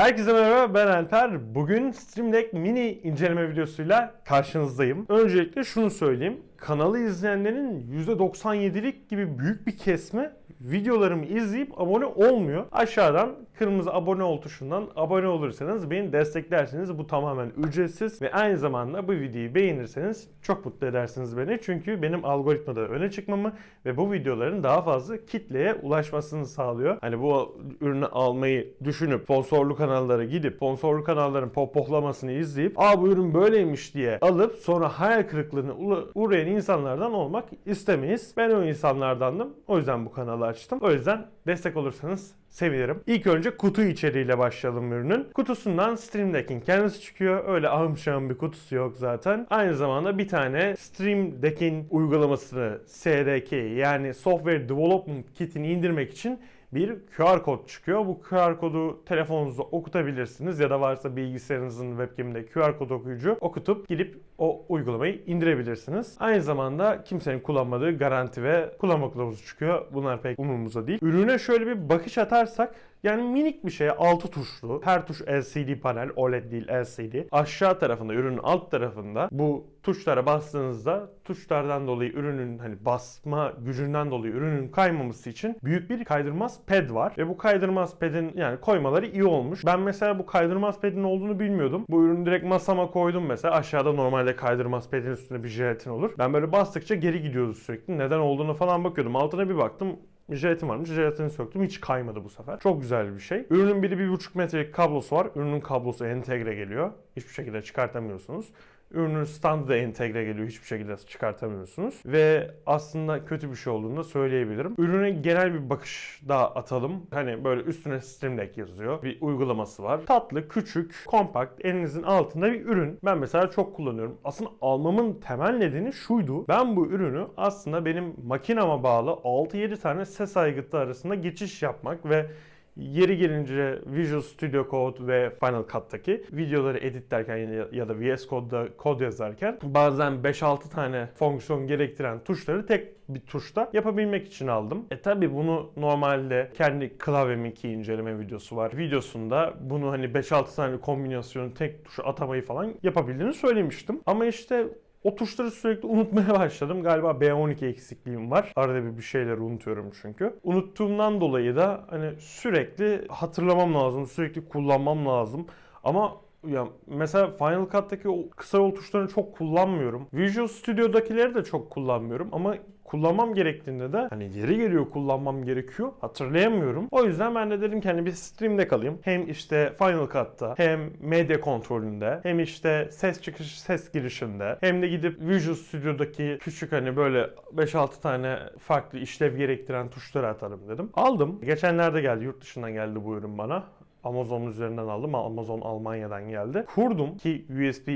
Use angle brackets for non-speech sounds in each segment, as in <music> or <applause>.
Herkese merhaba ben Alper. Bugün Stream Deck mini inceleme videosuyla karşınızdayım. Öncelikle şunu söyleyeyim. Kanalı izleyenlerin %97'lik gibi büyük bir kesme videolarımı izleyip abone olmuyor. Aşağıdan kırmızı abone ol tuşundan abone olursanız beni desteklersiniz. Bu tamamen ücretsiz ve aynı zamanda bu videoyu beğenirseniz çok mutlu edersiniz beni. Çünkü benim algoritmada öne çıkmamı ve bu videoların daha fazla kitleye ulaşmasını sağlıyor. Hani bu ürünü almayı düşünüp sponsorlu kanallara gidip sponsorlu kanalların pohpohlamasını izleyip aa bu ürün böyleymiş diye alıp sonra hayal kırıklığına uğrayan insanlardan olmak istemeyiz. Ben o insanlardandım. O yüzden bu kanalı açtım. O yüzden destek olursanız sevinirim. İlk önce kutu içeriğiyle başlayalım ürünün. Kutusundan Stream Deck'in kendisi çıkıyor. Öyle ahım şahım bir kutusu yok zaten. Aynı zamanda bir tane Stream Deck'in uygulamasını SDK yani Software Development Kit'ini indirmek için bir QR kod çıkıyor. Bu QR kodu telefonunuza okutabilirsiniz ya da varsa bilgisayarınızın webcam'inde QR kod okuyucu okutup gidip o uygulamayı indirebilirsiniz. Aynı zamanda kimsenin kullanmadığı garanti ve kullanma kılavuzu çıkıyor. Bunlar pek umurumuzda değil. Ürüne şöyle bir bakış atarsak yani minik bir şey 6 tuşlu. Her tuş LCD panel, OLED değil LCD. Aşağı tarafında, ürünün alt tarafında bu tuşlara bastığınızda tuşlardan dolayı ürünün hani basma gücünden dolayı ürünün kaymaması için büyük bir kaydırmaz pad var. Ve bu kaydırmaz pad'in yani koymaları iyi olmuş. Ben mesela bu kaydırmaz pad'in olduğunu bilmiyordum. Bu ürünü direkt masama koydum mesela. Aşağıda normalde kaydırmaz pad'in üstünde bir jelatin olur. Ben böyle bastıkça geri gidiyordu sürekli. Neden olduğunu falan bakıyordum. Altına bir baktım jelatin varmış. Jelatini söktüm. Hiç kaymadı bu sefer. Çok güzel bir şey. Ürünün bir de 1.5 metrelik kablosu var. Ürünün kablosu entegre geliyor. Hiçbir şekilde çıkartamıyorsunuz. Ürünün standı da entegre geliyor. Hiçbir şekilde çıkartamıyorsunuz. Ve aslında kötü bir şey olduğunu da söyleyebilirim. Ürüne genel bir bakış daha atalım. Hani böyle üstüne Stream Deck yazıyor. Bir uygulaması var. Tatlı, küçük, kompakt, elinizin altında bir ürün. Ben mesela çok kullanıyorum. Aslında almamın temel nedeni şuydu. Ben bu ürünü aslında benim makinama bağlı 6-7 tane ses aygıtı arasında geçiş yapmak ve Yeri gelince Visual Studio Code ve Final Cut'taki videoları editlerken ya- da VS Code'da kod yazarken bazen 5-6 tane fonksiyon gerektiren tuşları tek bir tuşta yapabilmek için aldım. E tabi bunu normalde kendi klavyeminki inceleme videosu var. Videosunda bunu hani 5-6 tane kombinasyonu tek tuşa atamayı falan yapabildiğini söylemiştim. Ama işte o tuşları sürekli unutmaya <laughs> başladım. Galiba B12 eksikliğim var. Arada bir bir şeyleri unutuyorum çünkü. Unuttuğumdan dolayı da hani sürekli hatırlamam lazım, sürekli kullanmam lazım. Ama ya mesela Final Cut'taki o kısa yol tuşlarını çok kullanmıyorum. Visual Studio'dakileri de çok kullanmıyorum ama kullanmam gerektiğinde de hani yeri geliyor kullanmam gerekiyor. Hatırlayamıyorum. O yüzden ben de dedim ki hani bir stream'de kalayım. Hem işte Final Cut'ta hem medya kontrolünde hem işte ses çıkış ses girişinde hem de gidip Visual Studio'daki küçük hani böyle 5-6 tane farklı işlev gerektiren tuşları atarım dedim. Aldım. Geçenlerde geldi yurt dışından geldi bu ürün bana. Amazon üzerinden aldım. Amazon Almanya'dan geldi. Kurdum ki USB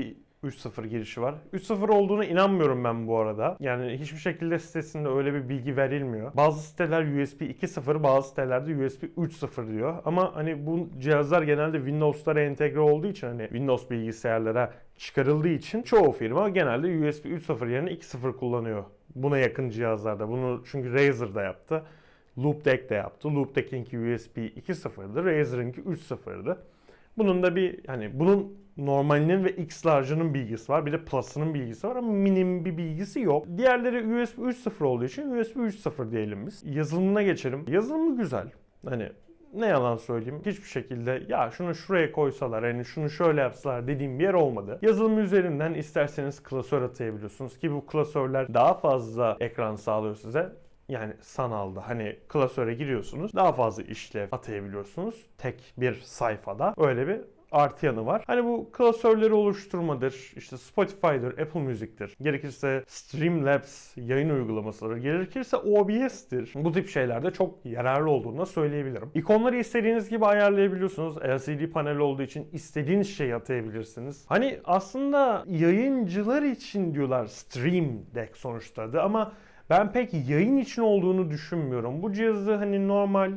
3.0 girişi var. 3.0 olduğuna inanmıyorum ben bu arada. Yani hiçbir şekilde sitesinde öyle bir bilgi verilmiyor. Bazı siteler USB 2.0, bazı sitelerde USB 3.0 diyor. Ama hani bu cihazlar genelde Windows'lara entegre olduğu için hani Windows bilgisayarlara çıkarıldığı için çoğu firma genelde USB 3.0 yerine 2.0 kullanıyor. Buna yakın cihazlarda. Bunu çünkü Razer da yaptı. Loopdeck de yaptı. Loopdeck'inki USB 2.0'dı. Razer'ınki 3.0'dı. Bunun da bir hani bunun normalinin ve X large'ının bilgisi var. Bir de Plus'ının bilgisi var ama minim bir bilgisi yok. Diğerleri USB 3.0 olduğu için USB 3.0 diyelim biz. Yazılımına geçelim. Yazılımı güzel. Hani ne yalan söyleyeyim hiçbir şekilde ya şunu şuraya koysalar hani şunu şöyle yapsalar dediğim bir yer olmadı. Yazılım üzerinden isterseniz klasör atayabiliyorsunuz ki bu klasörler daha fazla ekran sağlıyor size. Yani sanalda hani klasöre giriyorsunuz daha fazla işlev atayabiliyorsunuz tek bir sayfada. Öyle bir artı yanı var. Hani bu klasörleri oluşturmadır, işte Spotify'dır, Apple Music'tir, gerekirse Streamlabs yayın uygulamasıdır, gerekirse OBS'tir. Bu tip şeylerde çok yararlı olduğunu da söyleyebilirim. İkonları istediğiniz gibi ayarlayabiliyorsunuz. LCD panel olduğu için istediğiniz şeyi atayabilirsiniz. Hani aslında yayıncılar için diyorlar Stream Deck sonuçta ama ben pek yayın için olduğunu düşünmüyorum. Bu cihazı hani normal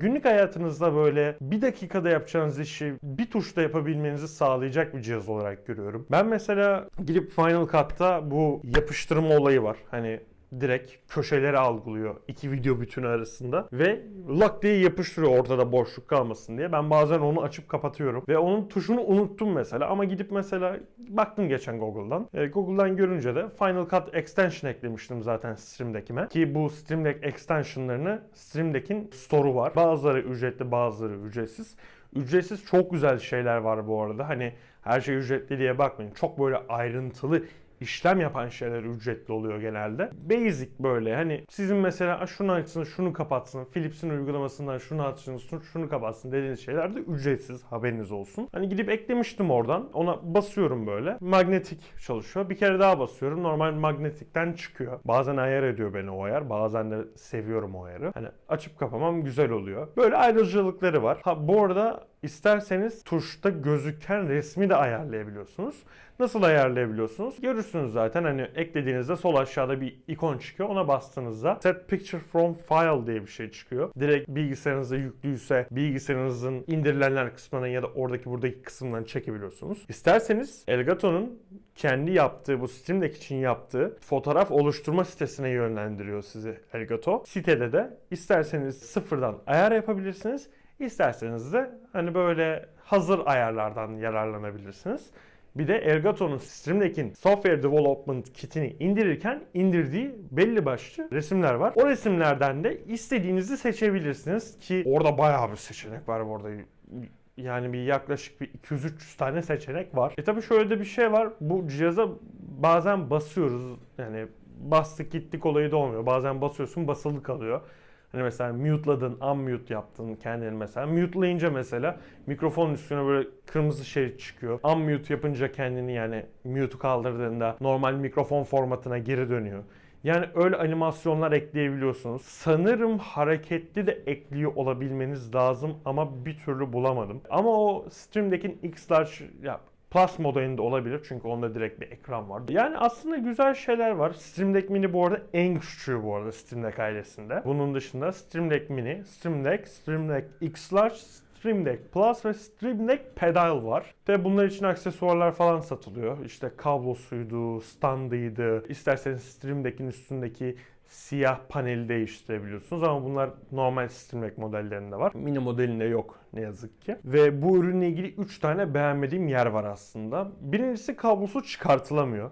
günlük hayatınızda böyle bir dakikada yapacağınız işi bir tuşla yapabilmenizi sağlayacak bir cihaz olarak görüyorum. Ben mesela gidip Final Cut'ta bu yapıştırma olayı var. Hani direkt köşeleri algılıyor iki video bütünü arasında ve lak diye yapıştırıyor ortada boşluk kalmasın diye. Ben bazen onu açıp kapatıyorum ve onun tuşunu unuttum mesela ama gidip mesela baktım geçen Google'dan. E, Google'dan görünce de Final Cut Extension eklemiştim zaten Stream Deck'ime. Ki bu Stream Deck extensionlarını Stream Deck'in store'u var. Bazıları ücretli bazıları ücretsiz. Ücretsiz çok güzel şeyler var bu arada. Hani her şey ücretli diye bakmayın. Çok böyle ayrıntılı işlem yapan şeyler ücretli oluyor genelde. Basic böyle hani sizin mesela "Aa, şunu açsın, şunu kapatsın, Philips'in uygulamasından şunu açsın, şunu kapatsın dediğiniz şeyler de ücretsiz haberiniz olsun. Hani gidip eklemiştim oradan. Ona basıyorum böyle. Magnetik çalışıyor. Bir kere daha basıyorum. Normal magnetikten çıkıyor. Bazen ayar ediyor beni o ayar. Bazen de seviyorum o ayarı. Hani açıp kapamam güzel oluyor. Böyle ayrıcalıkları var. Ha bu arada isterseniz tuşta gözüken resmi de ayarlayabiliyorsunuz. Nasıl ayarlayabiliyorsunuz? Görürsünüz zaten hani eklediğinizde sol aşağıda bir ikon çıkıyor. Ona bastığınızda Set Picture From File diye bir şey çıkıyor. Direkt bilgisayarınıza yüklüyse bilgisayarınızın indirilenler kısmından ya da oradaki buradaki kısımdan çekebiliyorsunuz. İsterseniz Elgato'nun kendi yaptığı bu Steam Deck için yaptığı fotoğraf oluşturma sitesine yönlendiriyor sizi Elgato. Sitede de isterseniz sıfırdan ayar yapabilirsiniz. İsterseniz de hani böyle hazır ayarlardan yararlanabilirsiniz. Bir de Elgato'nun Stream Deck'in Software Development Kit'ini indirirken indirdiği belli başlı resimler var. O resimlerden de istediğinizi seçebilirsiniz ki orada bayağı bir seçenek var bu arada. Yani bir yaklaşık bir 200-300 tane seçenek var. E tabi şöyle de bir şey var. Bu cihaza bazen basıyoruz. Yani bastık gittik olayı da olmuyor. Bazen basıyorsun basılı kalıyor. Hani mesela mute'ladın, unmute yaptın kendini mesela. Mute'layınca mesela mikrofonun üstüne böyle kırmızı şey çıkıyor. Unmute yapınca kendini yani mute'u kaldırdığında normal mikrofon formatına geri dönüyor. Yani öyle animasyonlar ekleyebiliyorsunuz. Sanırım hareketli de ekliyor olabilmeniz lazım ama bir türlü bulamadım. Ama o Stream Deck'in X-Large ya Plus modelinde olabilir çünkü onda direkt bir ekran var. Yani aslında güzel şeyler var. Stream Deck Mini bu arada en küçüğü bu arada Stream Deck ailesinde. Bunun dışında Stream Deck Mini, Stream Deck, Stream Deck X-Large, Stream Deck Plus ve Stream Deck Pedal var. Ve bunlar için aksesuarlar falan satılıyor. İşte kablosuydu, standıydı. İsterseniz Stream Deck'in üstündeki siyah paneli değiştirebiliyorsunuz ama bunlar normal Stream Deck modellerinde var. Mini modelinde yok ne yazık ki. Ve bu ürünle ilgili 3 tane beğenmediğim yer var aslında. Birincisi kablosu çıkartılamıyor.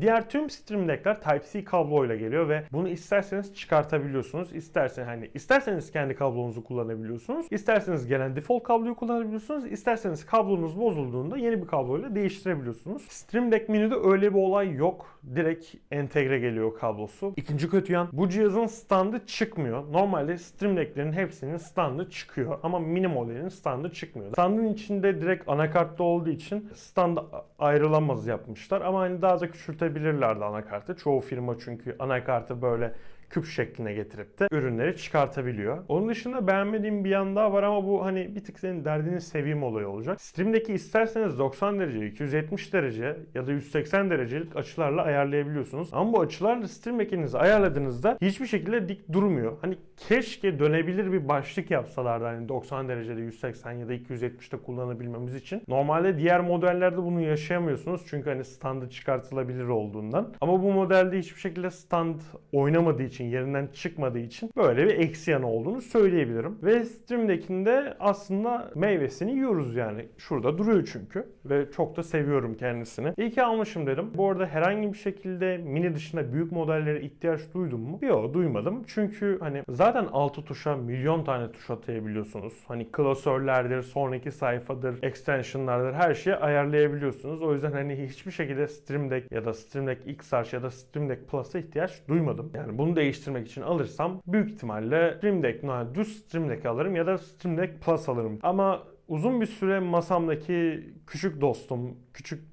Diğer tüm Stream Deck'ler Type-C kabloyla geliyor ve bunu isterseniz çıkartabiliyorsunuz. İsterseniz hani isterseniz kendi kablonuzu kullanabiliyorsunuz. İsterseniz gelen default kabloyu kullanabiliyorsunuz. İsterseniz kablonuz bozulduğunda yeni bir kabloyla değiştirebiliyorsunuz. Stream Deck Mini'de öyle bir olay yok. Direkt entegre geliyor kablosu. İkinci kötü yan bu cihazın standı çıkmıyor. Normalde Stream Deck'lerin hepsinin standı çıkıyor ama mini modelin standı çıkmıyor. Standın içinde direkt anakartlı olduğu için stand ayrılamaz yapmışlar ama hani daha da küçültebilirlerdi anakartı. Çoğu firma çünkü anakartı böyle küp şekline getirip de ürünleri çıkartabiliyor. Onun dışında beğenmediğim bir yan daha var ama bu hani bir tık senin derdini seveyim olayı olacak. Stream'deki isterseniz 90 derece, 270 derece ya da 180 derecelik açılarla ayarlayabiliyorsunuz. Ama bu açılarla Stream Deck'inizi ayarladığınızda hiçbir şekilde dik durmuyor. Hani keşke dönebilir bir başlık yapsalardı hani 90 derecede 180 ya da 270'te kullanabilmemiz için. Normalde diğer modellerde bunu yaşayamıyorsunuz çünkü hani standı çıkartılabilir olduğundan. Ama bu modelde hiçbir şekilde stand oynamadığı için, yerinden çıkmadığı için böyle bir eksi yanı olduğunu söyleyebilirim. Ve Stream Deck'inde aslında meyvesini yiyoruz yani. Şurada duruyor çünkü ve çok da seviyorum kendisini. İyi ki almışım dedim. Bu arada herhangi bir şekilde mini dışında büyük modellere ihtiyaç duydum mu? Yok duymadım. Çünkü hani zaten 6 tuşa milyon tane tuş atayabiliyorsunuz. Hani klasörlerdir, sonraki sayfadır, extensionlardır her şeyi ayarlayabiliyorsunuz. O yüzden hani hiçbir şekilde Stream Deck ya da Stream Deck XR ya da Stream Deck Plus'a ihtiyaç duymadım. Yani bunu değiştirmek için alırsam büyük ihtimalle Stream Deck, no, düz Stream Deck alırım ya da Stream Deck Plus alırım. Ama uzun bir süre masamdaki küçük dostum, küçük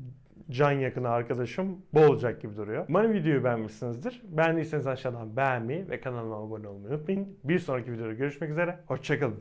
can yakını arkadaşım bu olacak gibi duruyor. Umarım videoyu beğenmişsinizdir. Beğendiyseniz aşağıdan beğenmeyi ve kanalıma abone olmayı unutmayın. Bir sonraki videoda görüşmek üzere. Hoşçakalın.